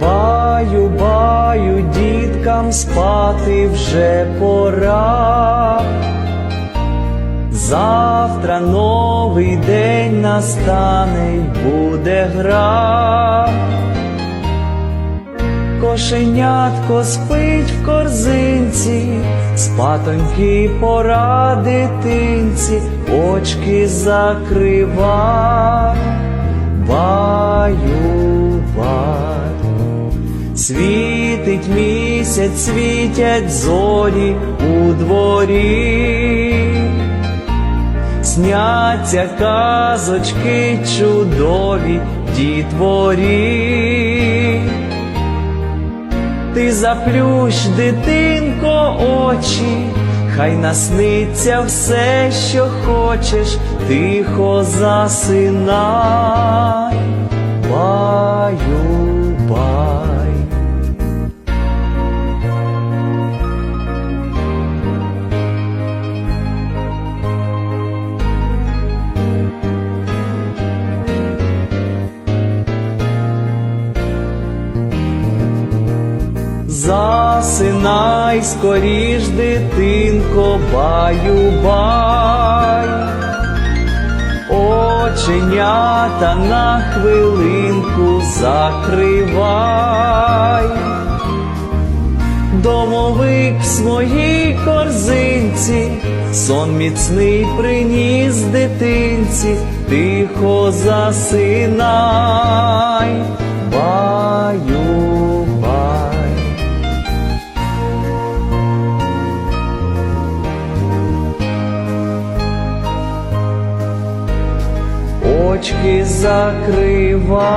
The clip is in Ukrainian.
Баю, баю, діткам спати вже пора. Завтра новий день настане буде гра. Кошенятко спить в корзинці, спатоньки пора дитинці, очки закрива, баю. Світить місяць, світять зорі у дворі. Сняться казочки чудові дітворі. Ти заплющ, дитинко, очі, хай насниться все, що хочеш, тихо засинай, Засинай скоріш, дитинко, баю, бай, оченята на хвилинку закривай, домовик в своїй корзинці, сон міцний приніс дитинці, тихо засинай, очки закривай.